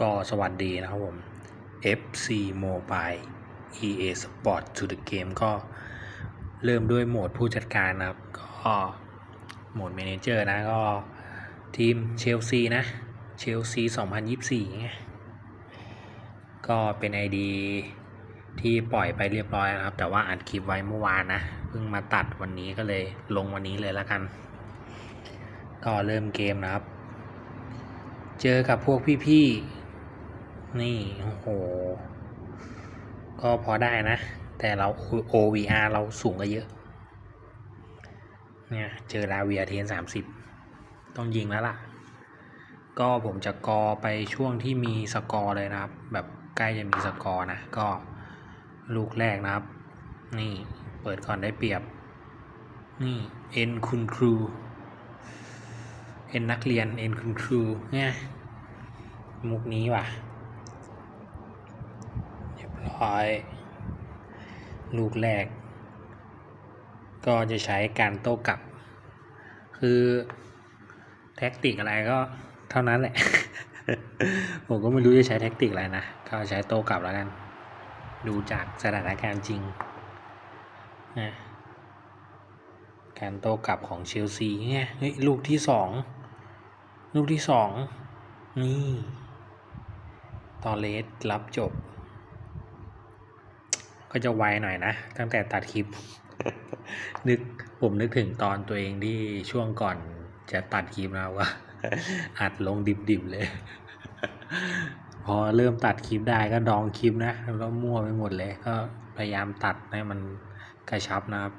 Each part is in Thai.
ก็สวัสดีนะครับผม FC Mobile EA Sport to the Game ก็เริ่มด้วยโหมดผู้จัดการนะครับ ก็โหมด Manager นะก็ทีมเชลซีนะ เชลซี 2024ไงก็เป็น ID ที่ปล่อยไปเรียบร้อยนะครับ แต่ว่าอัดคลิปไว้เมื่อวานนะ เพิ่งมาตัดวันนี้ก็เลยลงวันนี้เลยแล้วกัน ก็เริ่มเกมนะครับ เจอกับพวกพี่ๆ นี่โอ้โห ก็พอได้นะ แต่เรา OVR เราสูงกว่าเยอะ เนี่ย เจอลาเวียเทนสามสิบต้องยิงแล้วล่ะ ก็ผมจะกอไปช่วงที่มีสกอร์เลยนะครับ แบบใกล้จะมีสกอร์นะ ก็ลูกแรกนะครับ นี่เปิดก่อนได้เปรียบ นี่เอ็นคุณครูเอ็นนักเรียนเอ็นคุณครูเนี่ยมุกนี้ว่ะ ร้อย ลูกแรก ก็จะใช้การโต้กลับ คือแท็กติกอะไรก็เท่านั้นแหละ ผมก็ไม่รู้จะใช้แท็กติกอะไรนะ ก็ใช้โต้กลับแล้วกัน ดูจากสถานการณ์จริงนะการโต้กลับของเชลซีเนี่ยเฮ้ยลูกที่สองลูกที่สองนี่ ตอเลสรับจบ ก็จะไวหน่อยนะ ตั้งแต่ตัดคลิป นึกผมนึกถึงตอนตัวเองที่ช่วงก่อนจะตัดคลิปนะว่าอัดลงดิบๆเลย พอเริ่มตัดคลิปได้ก็ดองคลิปนะแล้วมั่วไปหมดเลย ก็พยายามตัดให้มันกระชับนะครับ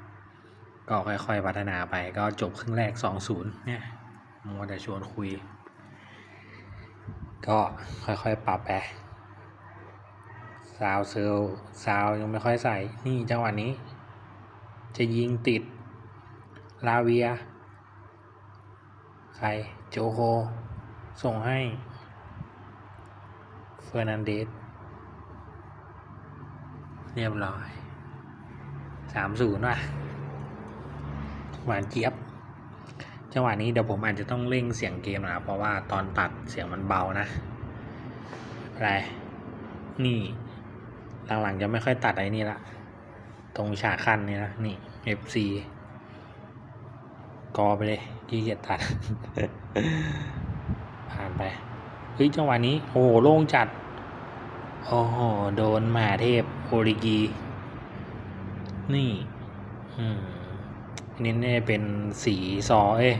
ก็ค่อยๆพัฒนาไป ก็จบครึ่งแรก 2-0 เนี่ยมัวแต่ชวนคุย ก็ค่อยๆปรับไป ซาวเซลซาวยังไม่ค่อยใส่ นี่จังหวะนี้ จะยิงติด ลาเวีย ใคร โจโฮส่งให้ เฟอร์นันเดส เรียบร้อยสามศูนย์ว่ะ หวานเจี๊ยบ จังหวะนี้เดี๋ยวผมอาจจะต้องเร่งเสียงเกมนะเพราะว่าตอนตัดเสียงมันเบานะอะไรนี่ หลังๆจะไม่ค่อยตัดไอ้นี่ละ ตรงฉากขั้นนี่นะ นี่ FC กอไปเลยที่เกียจตัด ผ่านไป เฮ้ย จังหวะนี้ โอ้โห โล่งจัด โอ้โห โดนหมาเทพโอริกี นี่ อืมอันนี้เนี่ยเป็นสีซอ เอ้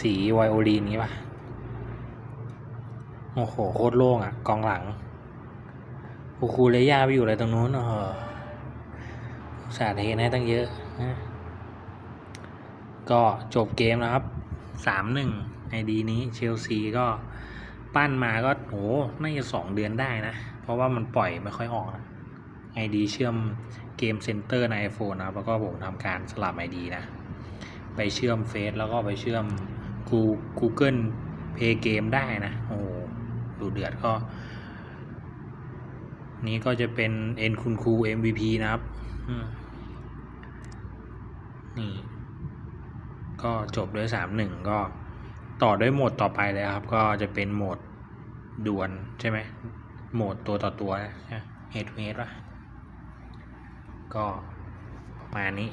สีไวโอลินนี้ป่ะ โอ้โห โคตรโล่งอะ กองหลัง คูคูเลยาไปอยู่อะไรตรงนู้นเออสาดเทนให้ตั้งเยอะนะก็จบเกมนะครับสามหนึ่งไอดีนี้เชลซีก็ปั้นมาก็โหน่าจะสองเดือนได้นะ เพราะว่ามันปล่อยไม่ค่อยออกนะไอดีเชื่อมเกมเซ็นเตอร์ใน iPhone นะแล้วก็ผมทำการสลับ ID นะ ไปเชื่อมเฟซแล้วก็ไปเชื่อม Google Play Game ได้นะ โอ้ดูเดือดก็ นี้ก็จะเป็นเอ็นคุณครู MVP นะครับอืมนี่ ก็จบด้วยสามหนึ่งก็ต่อด้วยโหมดต่อไปเลยครับ ก็จะเป็นโหมดดวลใช่ไหมโหมดตัวต่อตัวนะเฮดเฮดวะก็ประมาณนี้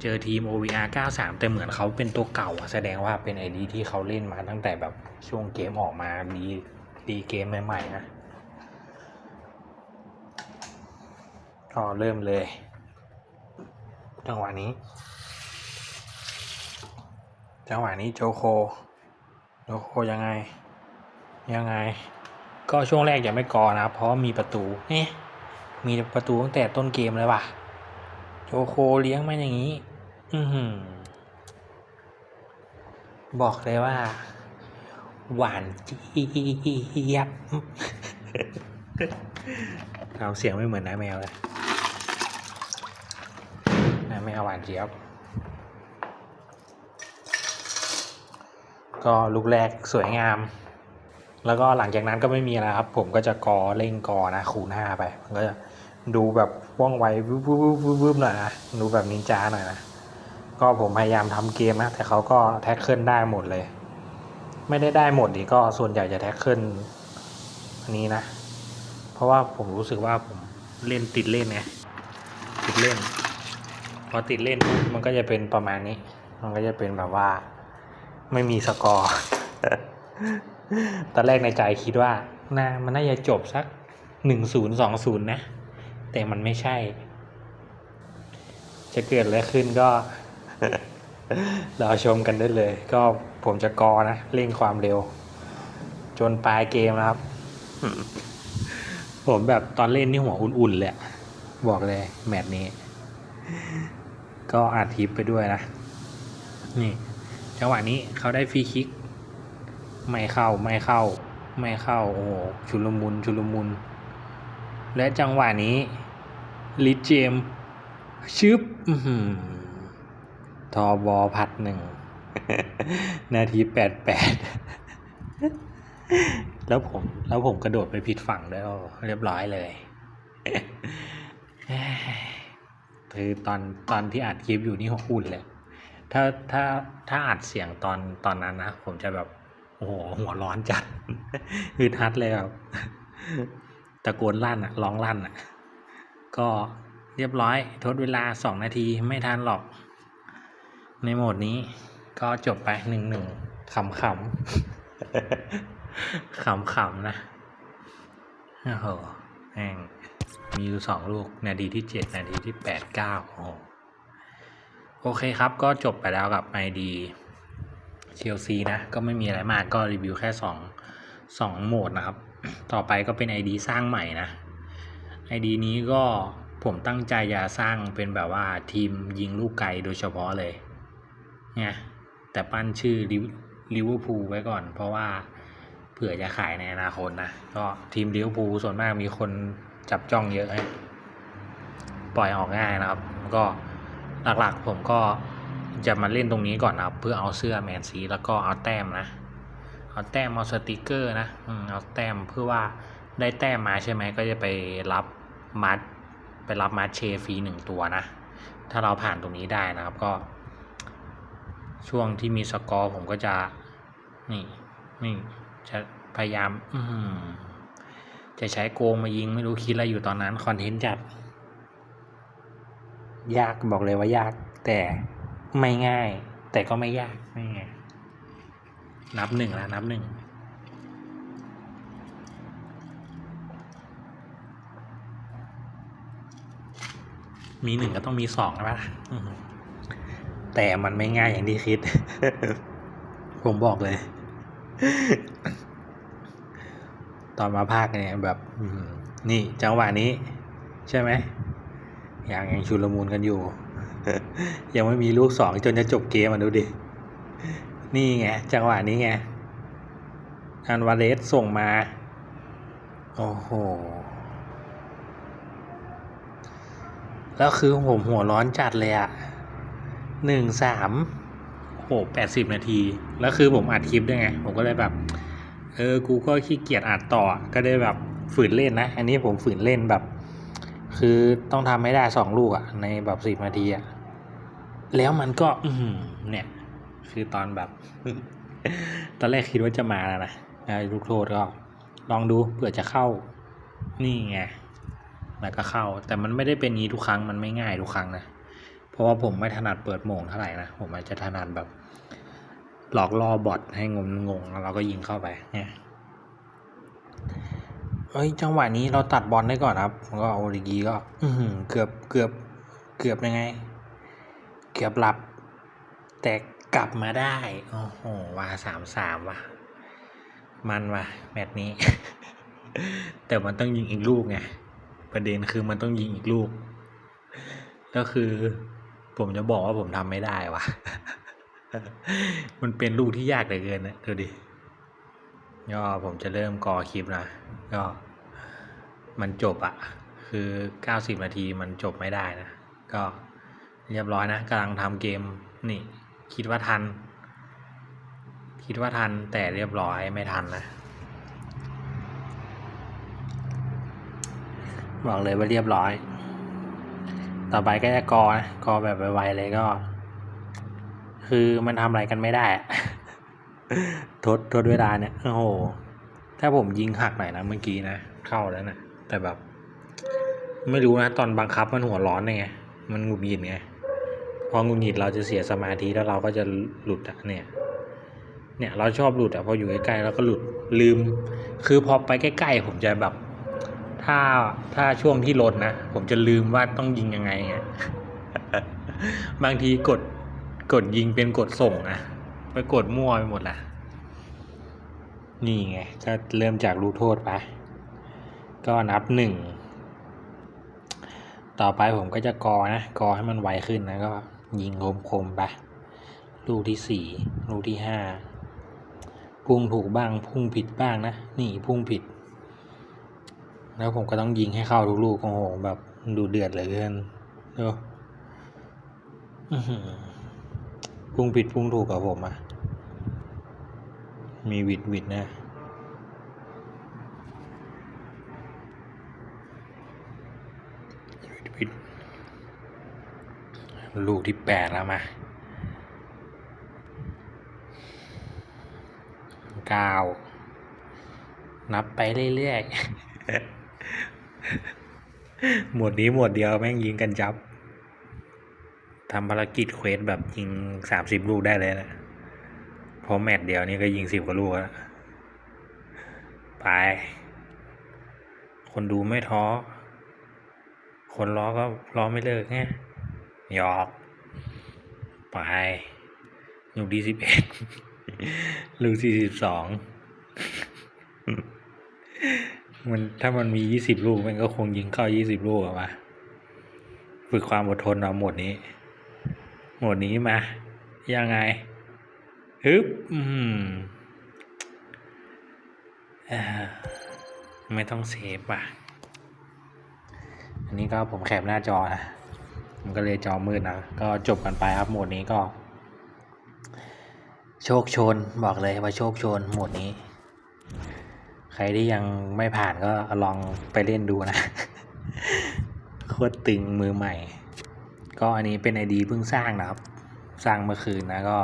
เจอทีม OVR 93 แต่เหมือนเขาเป็นตัวเก่าอะแสดงว่าเป็นไอดีที่เขาเล่นมาตั้งแต่แบบช่วงเกมออกมาดีดีเกมใหม่ๆนะ ก็เริ่มเลยจังหวะนี้ จังหวะนี้โจโค โจโคยังไง ยังไง ก็ช่วงแรกยังไม่กอนะครับเพราะมีประตูเอ๊ะมีประตูตั้งแต่ต้นเกมเลยว่ะ โจโคเลี้ยงมาอย่างนี้ อือหือบอกเลยว่า หวานเจี๊ยบ เอาเสียงไม่เหมือนน้าแมวเลยน้าแมวหวานเจี๊ยบ ก็ลูกแรกสวยงาม แล้วก็หลังจากนั้นก็ไม่มีอะไรครับ ผมก็จะกอเร่งกอนะคูณห้าไป มันก็จะดูแบบว่องไววืบวืบวืบวืบวืบหน่อยนะ ดูแบบนินจาหน่อยนะ ก็ผมพยายามทำเกมนะ แต่เขาก็แท็กเกิลได้หมดเลย ไม่ได้ได้หมดดีก็ส่วนใหญ่จะแท็กเกิลนี้นะ ราะว่าผมรู้สึกว่าผมเล่นติดเล่นไงติดเล่น พอติดเล่นมันก็จะเป็นประมาณนี้ มันก็จะเป็นแบบว่า ไม่มีสกอร์ ตอนแรกในใจคิดว่าน่ามันน่าจะจบสักหนึ่งศูนย์สองศูนย์นะ แต่มันไม่ใช่ จะเกิดอะไรขึ้นก็เราชมกันได้เลย ก็ผมจะกอนะเร่งความเร็ว จนปลายเกมนะครับ ผมแบบตอนเล่นนี่หัวอุ่นๆเลยบอกเลยแมตช์นี้ ก็อัดทิปไปด้วยนะ นี่จังหวะนี้เขาได้ฟรีคิก ไม่เข้าไม่เข้า ไม่เข้า โอ้ชุลมุนชุลมุน และจังหวะนี้ลิเจมชึบทอบอพัดหนึ่ง นาทีแปดแปด แล้วผมแล้วผมกระโดดไปผิดฝั่งด้วยโอ้เรียบร้อยเลย คือตอนตอนที่อัดคลิปอยู่นี่หุ่นเลย ถ้าถ้าถ้าอัดเสียงตอนตอนนั้นนะผมจะแบบโอ้โหหัวร้อนจัดคือทัดเลยแบบตะโกนลั่นอะร้องลั่นอะก็เรียบร้อย ทดเวลาสองนาทีไม่ทันหรอก ในโหมดนี้ก็จบไปหนึ่งหนึ่งขำขำ ขำขำนะโอ้โหแม่งมีอยู่สองลูก นาทีที่เจ็ดนาทีที่แปดเก้าโอ้โหโอเคครับก็จบไปแล้วกับไอดีเชลซีนะ ก็ไม่มีอะไรมากก็รีวิวแค่สองสองโหมดนะครับ ต่อไปก็เป็น ID สร้างใหม่นะ ID นี้ก็ผมตั้งใจจะสร้างเป็นแบบว่าทีมยิงลูกไกลโดยเฉพาะเลยเนี่ยแต่ปั้นชื่อลิเวอร์พูลไว้ก่อน เพราะว่า ผื่อจะขายในอนาคตนะ ก็ทีมลิเวอร์พูส่วนมากมีคนจับจ้องเยอะให้ปล่อยออกง่ายนะครับ ก็หลักๆผมก็จะมาเล่นตรงนี้ก่อนนะครับ เพื่อเอาเสื้อแมนซีแล้วก็เอาแต้มนะ เอาแต้มเอาสติกเกอร์นะอืมเอาแต้มเพื่อว่าได้แต้มมาใช่ไหมก็จะไปรับมัดไปรับมัดเชฟรีหนึ่งตัวนะ ถ้าเราผ่านตรงนี้ได้นะครับก็ ช่วงที่มีสกอร์ผมก็จะนี่นี่ จะพยายาม อืมจะใช้โกงมายิงไม่รู้คิดอะไรอยู่ตอนนั้นคอนเทนต์จัด ยากบอกเลยว่ายาก แต่ไม่ง่าย แต่ก็ไม่ยากไม่ไงนับหนึ่งแล้วนับหนึ่งมีหนึ่งก็ต้องมีสองนะปะอืมแต่มันไม่ง่ายอย่างที่คิด ผมบอกเลย ตอนมาภาคเนี่ยแบบนี่จังหวะนี้ ใช่ไหมยังยังชุลมุนกันอยู่ ยังไม่มีลูกสองจนจะจบเกมอะดูดิ นี่ไง จังหวะนี้ไง อันวาเลสส่งมา โอ้โห แล้วคือผมหัวร้อนจัดเลยอะหนึ่งสาม โหแปดสิบนาที แล้วคือผมอัดคลิปด้วยไง ผมก็เลยแบบ เออ กูก็ขี้เกียจอัดต่อ ก็ได้แบบฝืนเล่นนะ อันนี้ผมฝืนเล่นแบบ คือต้องทำให้ได้สองลูกอะในแบบสิบนาทีอะแล้วมันก็ อืเนี่ย คือตอนแบบ ตอนแรกคิดว่าจะมาแล้วนะลูกโทษก็ ลองดูเผื่อจะเข้า นี่ไงแล้วก็เข้า แต่มันไม่ได้เป็นงี้ทุกครั้ง มันไม่ง่ายทุกครั้งนะ เพราะว่าผมไม่ถนัดเปิดโมงเท่าไหร่นะ ผมอาจจะถนัดแบบ หลอกล่อบอทให้งงงงแล้วเราก็ยิงเข้าไปเนี่ยเอ้ยจังหวะนี้เราตัดบอลได้ก่อนครับก็โอริกีก็ อืเกือบเกือบเกือบยังไง เกือบหลับ แต่กลับมาได้ โอ้โหว่าสามสามว่ะ มันว่ะ แมตช์นี้ แต่มันต้องยิงอีกลูกไงประเด็นคือมันต้องยิงอีกลูก ก็คือ ผมจะบอกว่าผมทำไม่ได้ว่ะ มันเป็นลูกที่ยากเหลือเกินนะดูดิก็ผมจะเริ่มกอคลิปนะก็มันจบอะคือเก้าสิบนาทีมันจบไม่ได้นะ ก็เรียบร้อยนะกำลังทำเกมนี่ คิดว่าทัน คิดว่าทันแต่เรียบร้อยไม่ทันนะ บอกเลยว่าเรียบร้อย ต่อไปก็จะกอนะกอแบบไวๆเลยก็ คือมันทำอะไรกันไม่ได้ ทดทดเวลาเนี่ยโอ้โห ถ้าผมยิงหักหน่อยนะเมื่อกี้นะ เข้าแล้วนะ แต่แบบ ไม่รู้นะ ตอนบังคับมันหัวร้อนไง มันหงุดหงิดไง พอหงุดหงิดเราจะเสียสมาธิแล้วเราก็จะหลุดอะเนี่ย เนี่ยเราชอบหลุดอะพออยู่ใกล้ๆเราก็หลุดลืม คือพอไปใกล้ๆผมจะแบบ ถ้าถ้าช่วงที่ลดนะ ผมจะลืมว่าต้องยิงยังไงอะบางทีกด กดยิงเป็นกดส่งอะไปกดมั่วไปหมดละนี่ไงก็เริ่มจากลูกโทษไปก็นับหนึ่ง ต่อไปผมก็จะกอนะ กอให้มันไวขึ้นนะก็ยิงคมๆไปลูกที่สี่ลูกที่ห้าพุ่งถูกบ้างพุ่งผิดบ้างนะ นี่พุ่งผิด แล้วผมก็ต้องยิงให้เข้าทุกลูกโอ้โหแบบดูเดือดเหลยเกินดูอือ หือพุ่งผิดพุ่งถูกกับผมอะมีวิดวิดนะวิดลูกที่แปดแล้วมาเก้านับไปเรื่อยๆ หมวดนี้หมวดเดียวแม่งยิงกันจับ ทำภารกิจเควสแบบยิงสามสิบลูกได้เลยนะเพราะแมตช์เดียวนี่ก็ยิงสิบกว่าลูกแล้วไป คนดูไม่ท้อ คนล้อก็ล้อไม่เลิกไงหยอกไปลูกที่สิบเอ็ดลูกที่สิบสองมันถ้ามันมียี่สิบลูก มันก็คงยิงเข้ายี่สิบลูกอะมาฝึกความอดทนเอาหมดนี้ หมดนี้มา ยังไงฮึบอืมอไม่ต้องเซฟอะ อันนี้ก็ผมแคปหน้าจอนะ มันก็เลยจอมืดนะ ก็จบกันไปครับโหมดนี้ก็ โชคชนบอกเลยว่าโชคชนโหมดนี้ ใครที่ยังไม่ผ่านก็ลองไปเล่นดูนะ โคตรตึงมือใหม่ ก็อันนี้เป็นไอดีเพิ่งสร้างนะครับ สร้างเมื่อคืนนะก็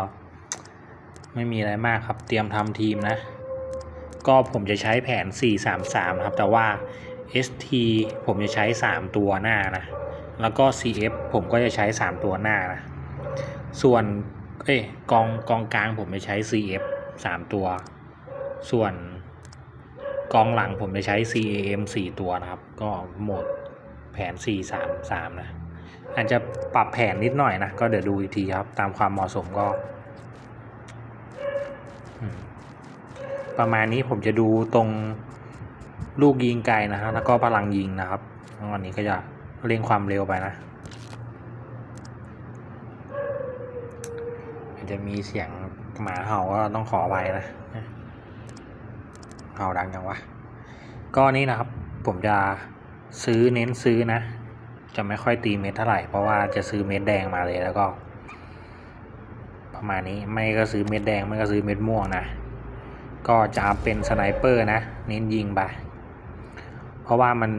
ไม่มีอะไรมากครับ เตรียมทำทีมนะ ก็ผมจะใช้แผน 433 นะครับ แต่ว่า ST ผมจะใช้ 3 ตัวหน้านะ แล้วก็ CF ผมก็จะใช้ 3 ตัวหน้านะ ส่วน เอ้ยกองกองกลางผมจะใช้ CF 3 ตัว ส่วนกองหลังผมจะใช้ CAM 4 ตัวนะครับ ก็โหมดแผน 433 นะ อาจจะปรับแผนนิดหน่อยนะ ก็เดี๋ยวดูอีกทีครับ ตามความเหมาะสมก็ ประมาณนี้ผมจะดูตรงลูกยิงไกลนะฮะแล้วก็พลังยิงนะครับวันนี้ก็จะเร่งความเร็วไปนะอาจจะมีเสียงหมาเห่าก็ต้องขอไปนะเห่าดังจังวะก็นี่นะครับ ผมจะซื้อเน้นซื้อนะ จะไม่ค่อยตีเม็ดเท่าไหร่เพราะว่าจะซื้อเม็ดแดงมาเลยแล้วก็ ประมาณนี้ไม่ก็ซื้อเม็ดแดงไม่ก็ซื้อเม็ดม่วงนะก็จะเป็นสไนเปอร์นะเน้นยิงไปเพราะว่ามัน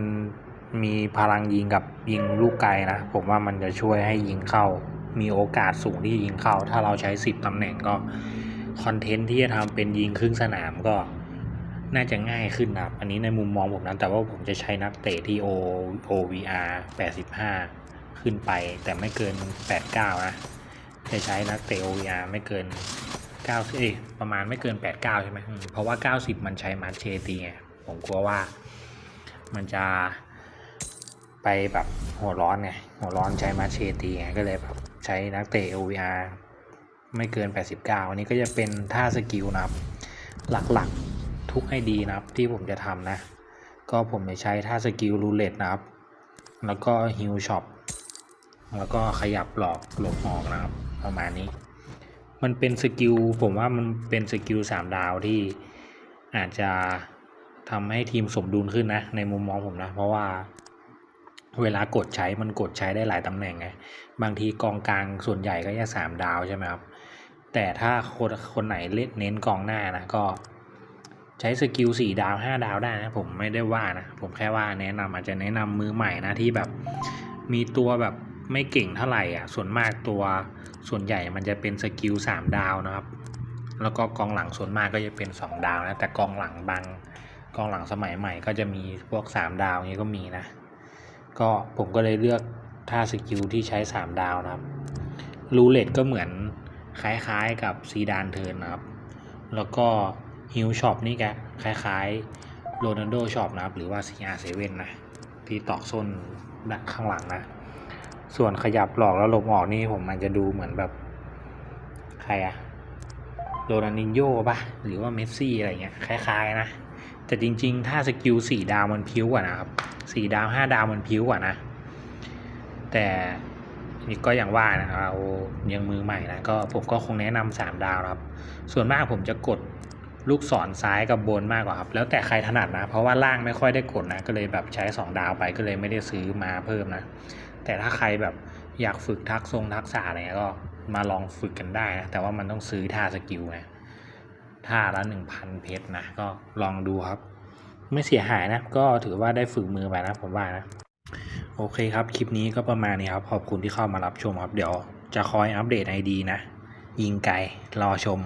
มีพลังยิงกับยิงลูกไกลนะ ผมว่ามันจะช่วยให้ยิงเข้า มีโอกาสสูงที่ยิงเข้า ถ้าเราใช้สิบตำแหน่งก็ คอนเทนต์ที่จะทำเป็นยิงครึ่งสนามก็ น่าจะง่ายขึ้นนะครับ อันนี้ในมุมมองผมนะ แต่ว่าผมจะใช้นักเตะที่ O OVR 85 ขึ้นไป แต่ไม่เกิน 89 นะ จะใช้นักเตะ OVR ไม่เกิน 9 เอ้ยประมาณไม่เกิน 89 ใช่ไหมอืมเพราะว่า 90 มันใช้มาร์เชตีไง ผมกลัวว่ามันจะไปแบบหัวร้อนไง หัวร้อนใช้มาร์เชตีไง ก็เลยแบบใช้นักเตะ OVR ไม่เกิน 89 อันนี้ก็จะเป็นท่าสกิลนะครับ หลักๆ ทุกไอดีนะครับที่ผมจะทำนะ ก็ผมจะใช้ท่าสกิลรูเล็ตนะครับ แล้วก็ฮิลช็อปแล้วก็ขยับหลอกหลบออกนะครับ ประมาณนี้ มันเป็นสกิลผมว่ามันเป็นสกิลสามดาวที่อาจจะทำให้ทีมสมดุลขึ้นนะ ในมุมมองผมนะ เพราะว่าเวลากดใช้มันกดใช้ได้หลายตำแหน่งไง บางทีกองกลางส่วนใหญ่ก็จะสามดาวใช่ไหมครับ แต่ถ้าคนคนไหนเล่นเน้นกองหน้านะก็ ใช้สกิลสี่ดาวห้าดาวได้นะผมไม่ได้ว่านะ ผมแค่ว่าแนะนำอาจจะแนะนำมือใหม่นะที่แบบ มีตัวแบบไม่เก่งเท่าไหร่อะ ส่วนมากตัวส่วนใหญ่มันจะเป็นสกิลสามดาวนะครับ แล้วก็กองหลังส่วนมากก็จะเป็น 2 ดาวนะ แต่กองหลังบางกองหลังสมัยใหม่ก็จะมีพวก 3 ดาวอย่างนี้ก็มีนะ ก็ผมก็เลยเลือกท่าสกิลที่ใช้ 3 ดาวนะครับรูเลตก็เหมือนคล้ายๆกับซีดานเทิร์นนะครับ แล้วก็ ฮิลช็อปนี่แกคล้ายๆโรนัลโดช็อปนะครับ หรือว่า CR7 นะ ที่ตอกส้นด้านข้างหลังนะ ส่วนขยับหลอกแล้วลมออกนี่ผมมันจะดูเหมือนแบบ ใครอะโรนัลดินโญ่ปะหรือว่าเมสซี่อะไรเงี้ยคล้ายๆนะ แต่จริงๆ ถ้าสกิลสี่ดาวมันพิ้วกว่านะครับสี่ดาวห้าดาวมันพิ้วกว่านะ แต่นี่ก็อย่างว่านะเรายังมือใหม่นะก็ผมก็คงแนะนำสามดาวครับ ส่วนมากผมจะกด ลูกศรซ้ายกับบนมากกว่าครับ แล้วแต่ใครถนัดนะ เพราะว่าล่างไม่ค่อยได้กดนะ ก็เลยแบบใช้สองดาวไปก็เลยไม่ได้ซื้อมาเพิ่มนะ แต่ถ้าใครแบบอยากฝึกทักทรงทักษะอะไรเงี้ยก็มาลองฝึกกันได้นะ แต่ว่ามันต้องซื้อท่าสกิลนะท่าละหนึ่งพันเพชรนะ ก็ลองดูครับ ไม่เสียหายนะ ก็ถือว่าได้ฝึกมือไปนะผมว่านะ โอเคครับ คลิปนี้ก็ประมาณนี้ครับ ขอบคุณที่เข้ามารับชมครับ เดี๋ยวจะคอยอัปเดตไอดีนะ ยิงไกลรอชม